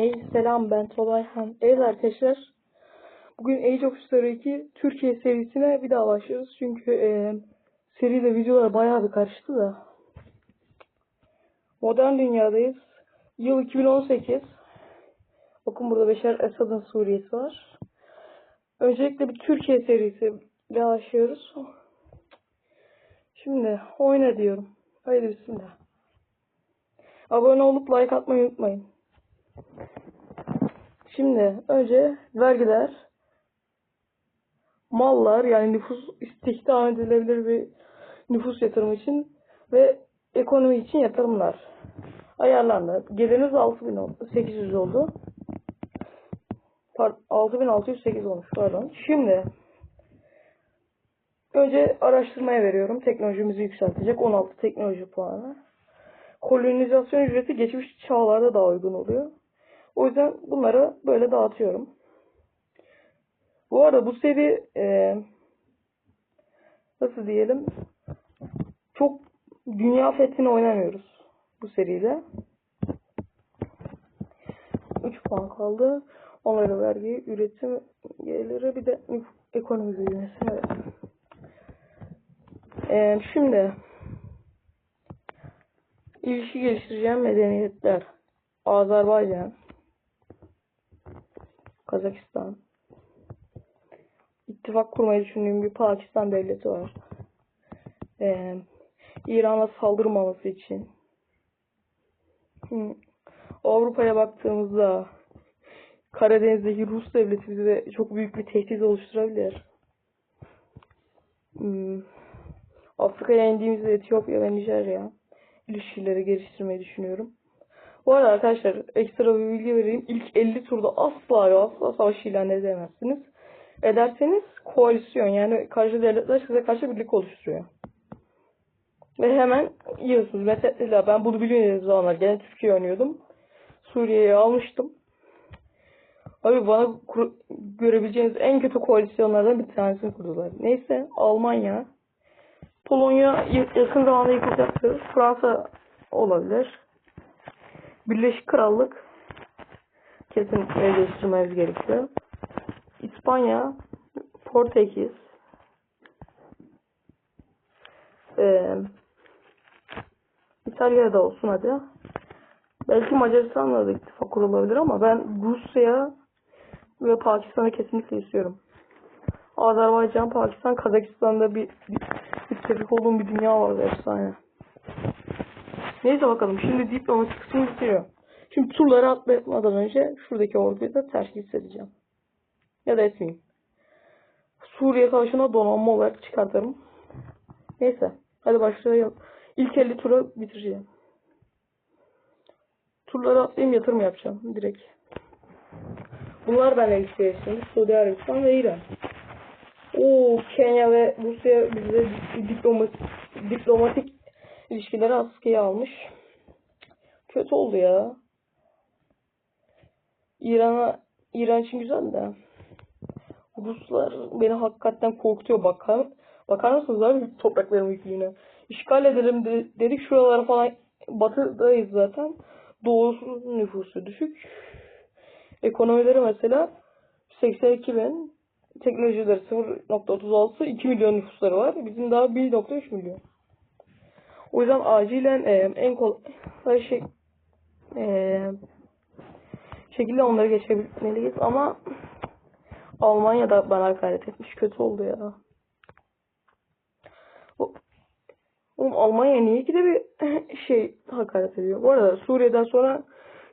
Hey selam ben Tolayhan. Evet arkadaşlar. Bugün Age of Story 2 Türkiye serisine bir daha başlıyoruz. Çünkü e, seride videolar bayağı bir karıştı da. Modern dünyadayız. Yıl 2018. Bakın burada Beşer Esad'ın Suriye'si var. Öncelikle bir Türkiye serisi başlıyoruz. Şimdi oyna diyorum. Haydi bismillah. Abone olup like atmayı unutmayın. Şimdi önce vergiler, mallar yani nüfus istihdam edilebilir bir nüfus yatırımı için ve ekonomi için yatırımlar ayarlandı. Geliriniz 6800 oldu. Pardon, 6608 olmuş pardon. Şimdi önce araştırmaya veriyorum. Teknolojimizi yükseltecek 16 teknoloji puanı. Kolonizasyon ücreti geçmiş çağlarda daha uygun oluyor. O yüzden bunları böyle dağıtıyorum. Bu arada bu seri e, nasıl diyelim çok dünya fethini oynamıyoruz bu seriyle. 3 puan kaldı. Onlara vergi, üretim geliri bir de ekonomi büyümesi. Evet. E, şimdi ilişki geliştireceğim medeniyetler. Azerbaycan, Kazakistan. İttifak kurmayı düşündüğüm bir Pakistan devleti var. Ee, İran'a saldırmaması için. Avrupa'ya baktığımızda Karadeniz'deki Rus devleti bize çok büyük bir tehdit oluşturabilir. Hmm. Afrika'ya indiğimizde Etiyopya ve Nijerya ilişkileri geliştirmeyi düşünüyorum. Bu arada arkadaşlar ekstra bir bilgi vereyim. İlk 50 turda asla ve asla savaş ilan edemezsiniz. Ederseniz koalisyon yani karşı devletler size karşı birlik oluşturuyor. Ve hemen yiyorsunuz. Mesela ben bunu bilmediğim zamanlar gene Türkiye oynuyordum. Suriye'yi almıştım. Abi bana görebileceğiniz en kötü koalisyonlardan bir tanesini kurdular. Neyse Almanya, Polonya yakın zamanda yıkılacaktır. Fransa olabilir. Birleşik Krallık kesinlikle değiştirmemiz gerekiyor. İspanya, Portekiz, ee, İtalya'da olsun hadi. Belki Macaristan'la da ittifak kurulabilir ama ben Rusya ve Pakistan'ı kesinlikle istiyorum. Azerbaycan, Pakistan, Kazakistan'da bir, bir müttefik olduğum bir dünya var efsane. Neyse bakalım. Şimdi diplomasi kısmı bitiyor. Şimdi turları atlatmadan önce şuradaki orduyu da terhis edeceğim. Ya da etmeyeyim. Suriye Savaşı'na donanma olarak çıkartırım. Neyse. Hadi başlayalım. İlk 50 tura bitireceğim. Turları atlayayım yatırım yapacağım. Direkt. Bunlar benimle ilişkiye şimdi. Suudi Arabistan ve İran. Oo Kenya ve Rusya bize diplomatik, diplomatik ilişkileri askıya almış. Kötü oldu ya. İran'a İran için güzel de. Ruslar beni hakikaten korkutuyor bakar. Bakar mısınız abi toprakların büyüklüğüne? İşgal edelim de, dedik şuralara falan batıdayız zaten. Doğusu nüfusu düşük. Ekonomileri mesela 82 bin. Teknolojileri 0.36 2 milyon nüfusları var. Bizim daha 1.3 milyon. O yüzden acilen e, en kolay şey e, şekilde onları geçebilmeliyiz ama Almanya da bana hakaret etmiş. Kötü oldu ya. Oğlum Almanya niye ki de bir şey hakaret ediyor. Bu arada Suriye'den sonra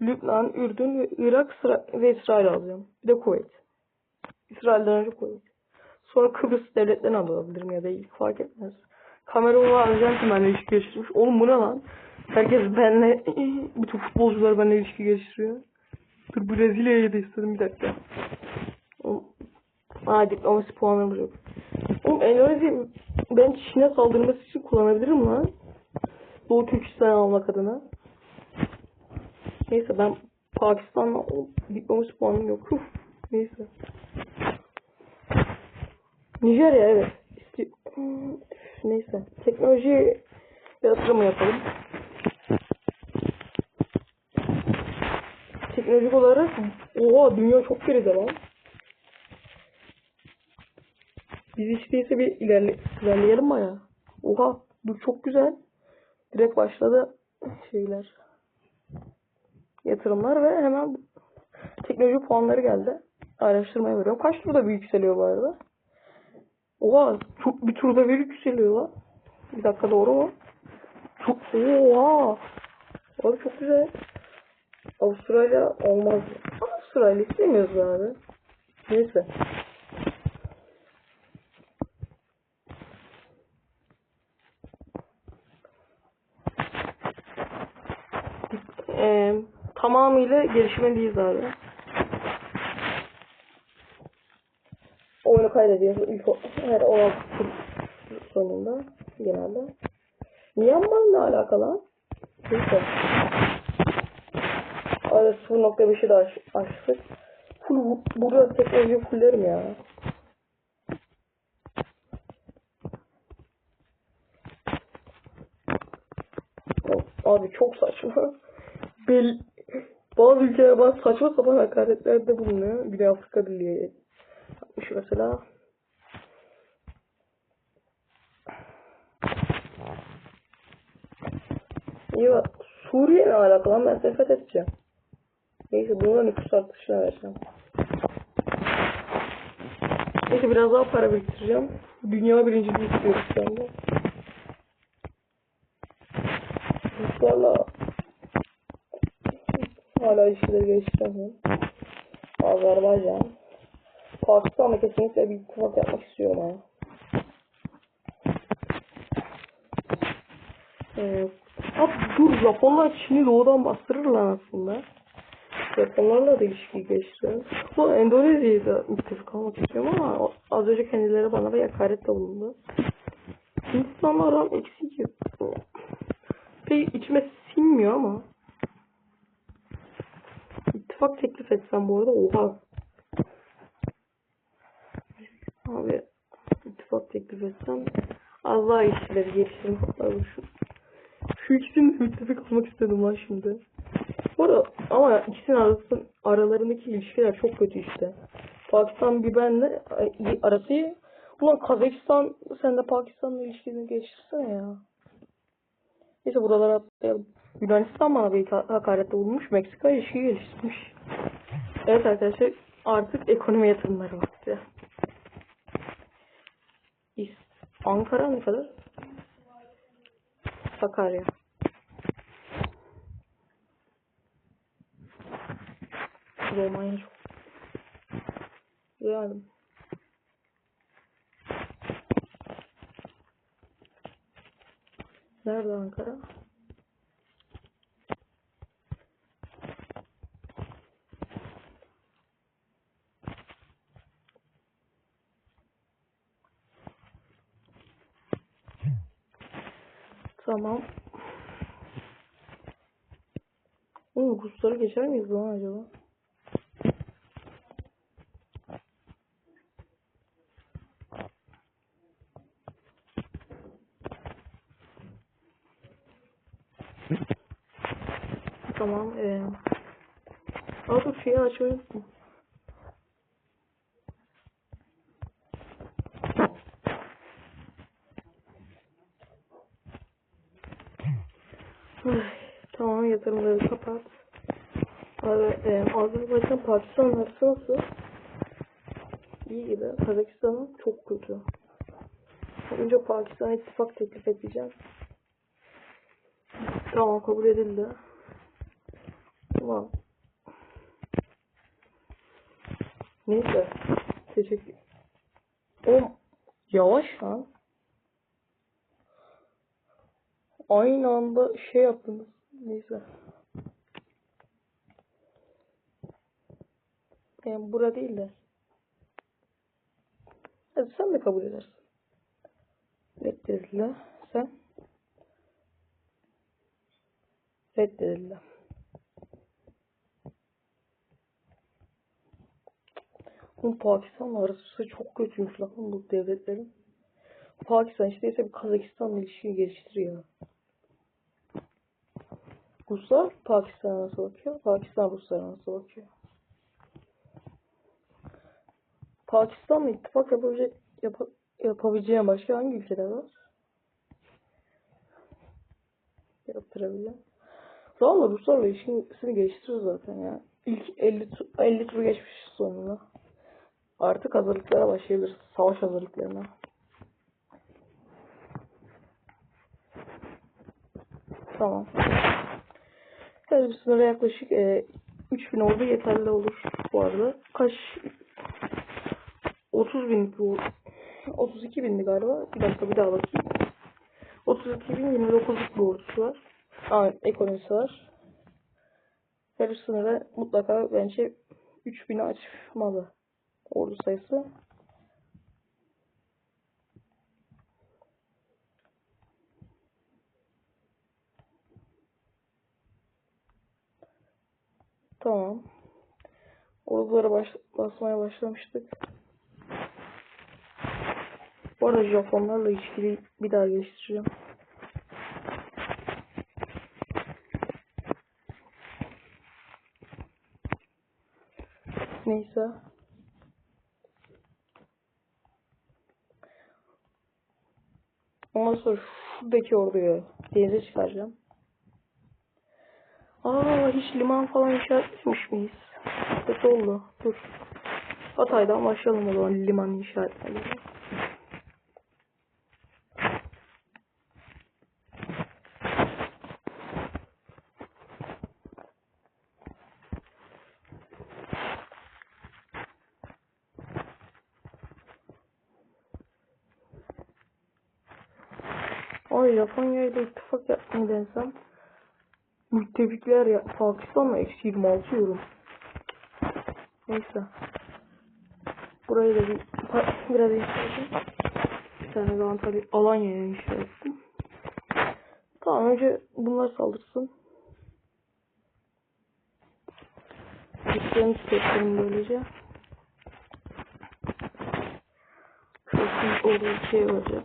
Lübnan, Ürdün ve Irak sıra ve İsrail alacağım. Bir de Kuveyt. İsrail'den önce Kuveyt. Sonra Kıbrıs devletlerini alabilirim ya da ilk fark etmez. Kamerun'la Arjantin benimle ilişki geliştirmiş. Oğlum bu ne lan? Herkes benimle, bütün futbolcular benimle ilişki geliştiriyor. Dur Brezilya'ya da istedim bir dakika. Aa diplomasi puanımız yok. Oğlum Endonezya ben Çin'e saldırması için kullanabilirim lan. Doğu Türkistan almak adına. Neyse ben Pakistan'la diplomasi puanım yok. Uf, neyse. Nijerya evet. İsti Neyse. Teknoloji yatırımı yapalım. teknolojik olarak oha dünya çok geride lan. Biz hiç değilse bir ilerle, ilerleyelim baya. Oha bu çok güzel. Direkt başladı şeyler. Yatırımlar ve hemen teknoloji puanları geldi. Araştırmaya veriyorum. Kaç turda bir yükseliyor bu arada? Oha çok bir turda bir yükseliyor lan. Bir dakika doğru mu? Çok oha. Abi çok güzel. Avustralya olmaz. Avustralya istemiyoruz abi. Neyse. Ee, tamamıyla gelişmeliyiz abi. Oyunu kaydediyoruz ilk her 16 tur sonunda genelde. Myanmar'la alakalı. Neyse. Abi 0.5'i de aş açtık. Full, burada teknoloji fullerim ya. Abi çok saçma. Bel bazı ülkeler bazı saçma sapan hakaretlerde bulunuyor. Güney Afrika Birliği mesela. İyi bak. Suriye ile alakalı ben sefet edeceğim. Neyse bununla nüfus artışına vereceğim. Neyse biraz daha para biriktireceğim. Dünya birinciliği istiyoruz şu anda. Ruslarla hala ilişkileri geliştiremiyorum. Azerbaycan. Pakistan'la kesinlikle bir ittifak yapmak istiyorum ha. Ee, abi dur Japonlar Çin'i doğudan bastırırlar aslında. Japonlarla da ilişkiyi geliştirelim. Bu Endonezya'yı da müttefik almak istiyorum ama az önce kendileri bana bir hakaret de bulundu. Hindistan'la aram eksik yok. İçime sinmiyor ama. İttifak teklif etsem bu arada oha. Abi ittifak teklif etsem daha ilişkileri geliştirim abi şu. İkisini müttefik olmak istedim lan şimdi. Bu arada ama ikisinin arası, aralarındaki ilişkiler çok kötü işte. Pakistan bir benle arası. Ulan Kazakistan sen de Pakistan'la ilişkini geliştirsene ya. Neyse buralara atlayalım. Yunanistan bana bir ha- hakarette bulunmuş. Meksika ilişki geliştirmiş. Evet arkadaşlar artık ekonomi yatırımları vakti. Ankara ne kadar? Sakarya. Romanya çok. Yani. Nerede Ankara? Tamam. Oğlum Rusları geçer miyiz lan acaba? Tamam. Ee... Dur şeyi açmayı unuttum. Ay, tamam Abi e, Azerbaycan Pakistan arası nasıl? İyi gibi. Kazakistan'ın çok kötü. Önce Pakistan'a ittifak teklif edeceğim. Tamam kabul edildi. Tamam. Neyse. Teşekkür. Oğlum yavaş lan. Aynı anda şey yaptınız. Neyse. Yani bura değil de. Hadi sen de kabul edersin. Reddedildi. Sen? Reddedildi. Bu Pakistan'la arası çok kötüymüş lan bu devletlerin. Pakistan işte ise bir Kazakistan'la ilişkiyi geliştiriyor. Ruslar Pakistan'a nasıl bakıyor? Pakistan Ruslara nasıl bakıyor? Pakistan'la ittifak yapabilecek, yap, yapabileceğin başka hangi ülkeler var? Yaptırabileceğim. Zamanla Ruslarla ilişkisini geliştirir zaten ya. İlk 50, tu- 50 tur geçmiş sonunda. Artık hazırlıklara başlayabiliriz. Savaş hazırlıklarına. Tamam. Her bir sınıra yaklaşık e, 3000 ordu yeterli olur bu arada. Kaç 30 bin bu 32 bindi galiba. Bir dakika bir daha bakayım. 32 bin 29'luk bir ordusu var. Aa, ekonomisi var. Her bir sınıra mutlaka bence 3000'i açmalı ordu sayısı. Tamam. Ordulara baş, basmaya başlamıştık. Bu arada Japonlarla ilişkili bir daha geliştireceğim. Neyse. Ondan sonra şuradaki orduyu denize çıkaracağım. Aa hiç liman falan inşa etmemiş miyiz? Kötü oldu. Dur. Hatay'dan başlayalım o zaman liman inşa etmeye. Ay Japonya ile ittifak yapmayı denesem. Müttefikler ya Pakistan'la eksi 26 yorum. Neyse. Burayı da bir biraz inşa Bir tane daha tabii Alanya'ya inşa ettim. Tamam önce bunlar saldırsın. Güçlerini tükettirim böylece. Şurasını ordu ikiye böleceğim.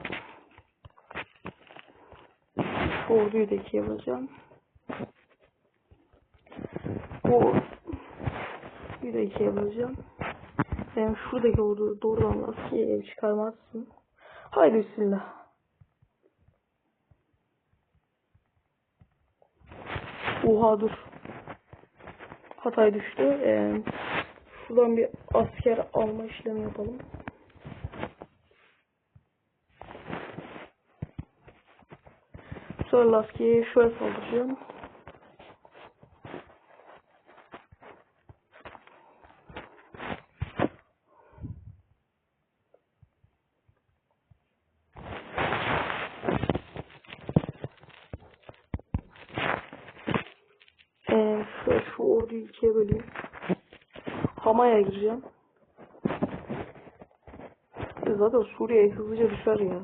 Orduyu da ikiye böleceğim. Bu bir de ikiye böleceğim. Yani şuradaki ordu doğrudan lastiğe çıkarmazsın. Haydi bismillah. Oha dur. Hatay düştü. Ee, şuradan bir asker alma işlemi yapalım. Sonra lastiğe şöyle saldıracağım. Ee, şu orduyu ikiye böleyim. Hama'ya gireceğim. Zaten Suriye hızlıca düşer ya.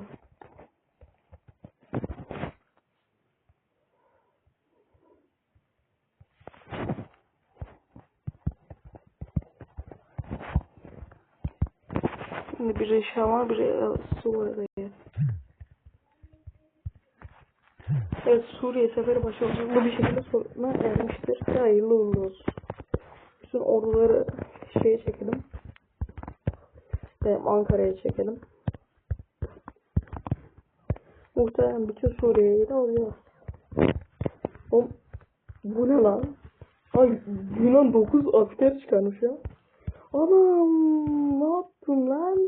Şimdi biri Şam'a biri Suriye'ye. Evet Suriye seferi başarılı bir şekilde sonuna ermiştir. Hayırlı uğurlu olsun. Bütün orduları şeye çekelim. Ve Ankara'ya çekelim. Muhtemelen bütün Suriye'yi de alacağız. Oğlum, bu ne lan? Ay Yunan 9 asker çıkarmış ya. Anam ne yaptın lan?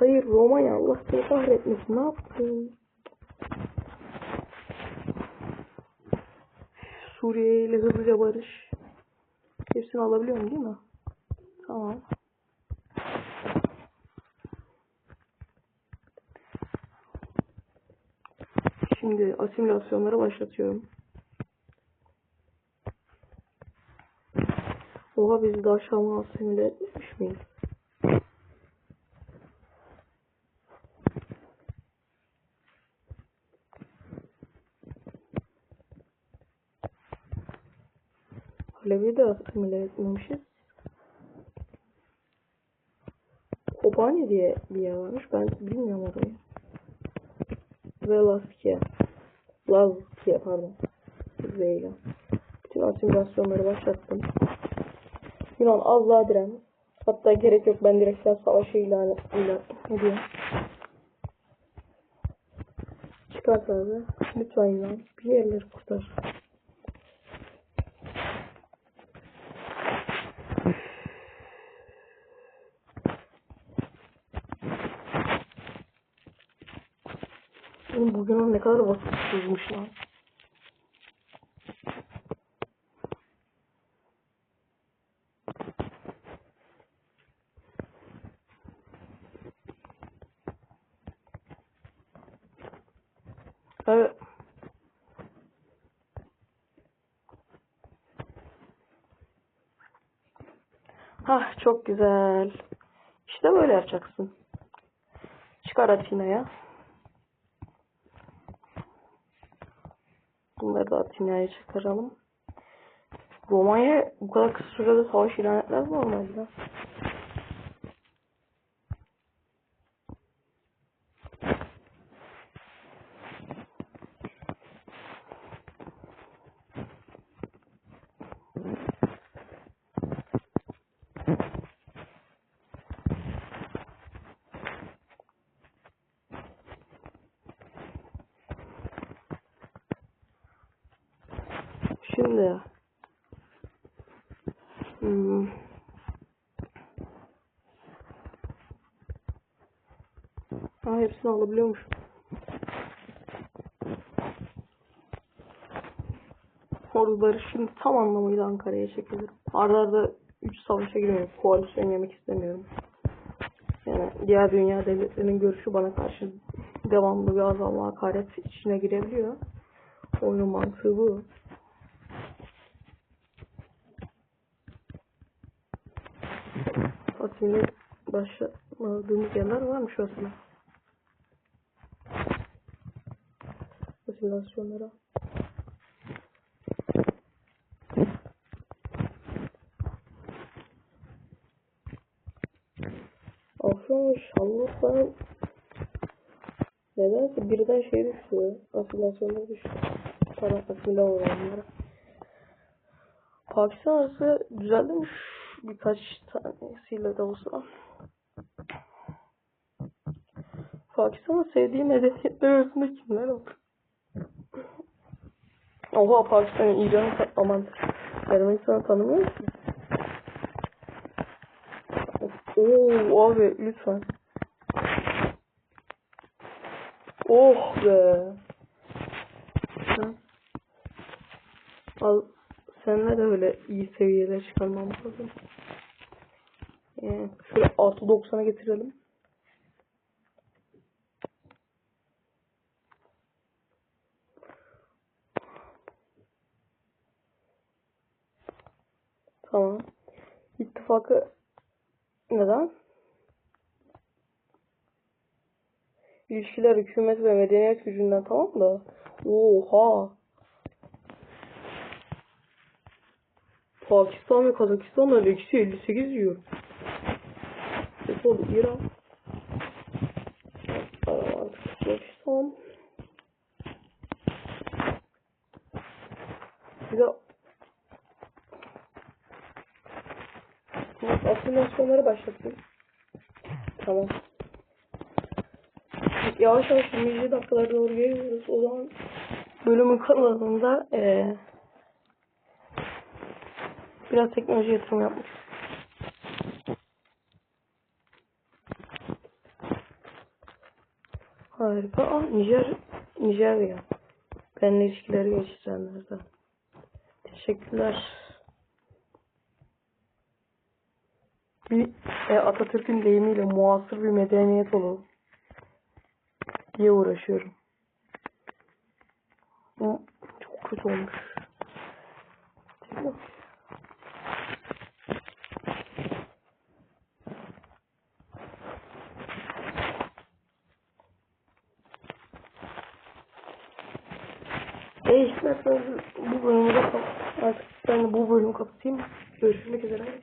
Hayır Romanya Allah seni kahretmesin ne yaptın? Suriye ile hızlıca barış. Hepsini alabiliyorum değil mi? Tamam. Şimdi asimilasyonları başlatıyorum. Oha biz daha Şam'ı asimile etmiş miyiz? Halep'i de asimile etmemişiz. Kobani diye bir yer varmış. Ben bilmiyorum orayı. Ve Laskiye. Lazkiye pardon. kuzeyiyle. Bütün asimilasyonları başlattım. Yunan az daha diren. Hatta gerek yok ben direkt sen savaşı ilan ilan ediyorum. Çıkart abi. Lütfen Yunan. Bir yerleri kurtar. O ne kadar vasıfsızmış lan. Evet. Hah çok güzel. İşte böyle yapacaksın. Çıkar Atina'ya. Bunları da Atina'ya çıkaralım. Romanya bu kadar kısa sürede savaş ilan etmez normalde? Şimdi hmm. Ha, hepsini alabiliyormuş. Orduları şimdi tam anlamıyla Ankara'ya çekilir. Arda arda 3 savaşa girmiyorum. Koalisyon yemek istemiyorum. Yani diğer dünya devletlerinin görüşü bana karşı devamlı bir azalma hakaret içine girebiliyor. Oyunun mantığı bu. Fatih'in başlamadığımız yerler varmış aslında. Asimilasyonlara. Afyon Şanlıurfa'nın nedense birden şey düştü. Asimilasyonlara düştü. Para asimile oranları. Pakistan arası düzelmiş birkaç tanesiyle de olsa. Pakistan'ın sevdiği medeniyetler arasında kimler var? Oha Pakistan'ın İran'ı aman Ermenistan'ı tanımıyor musun? Oo abi lütfen. Oh be. Al seninle de öyle iyi seviyelere çıkarmam lazım. Yani şöyle artı 90'a getirelim. Tamam. İttifakı neden? İlişkiler hükümet ve medeniyet gücünden tamam da. Oha. Pakistan ve Kazakistan'la eksi 58 yiyor. Oldu İran. Pakistan. Bir de asimilasyonları başlattım. Tamam. Yavaş yavaş 20. dakikalara doğru geliyoruz. O zaman bölümün kanalında eee biraz teknoloji yatırım yapmış. Harika. Ah Nijer, Nijerya. Benimle ilişkileri geliştirenlerden. Teşekkürler. Bir e, Atatürk'ün deyimiyle muasır bir medeniyet olun diye uğraşıyorum. Bu çok kötü olmuş. Değil? E işte bu bölümü de artık ben bu bölümü kapatayım. Görüşmek üzere.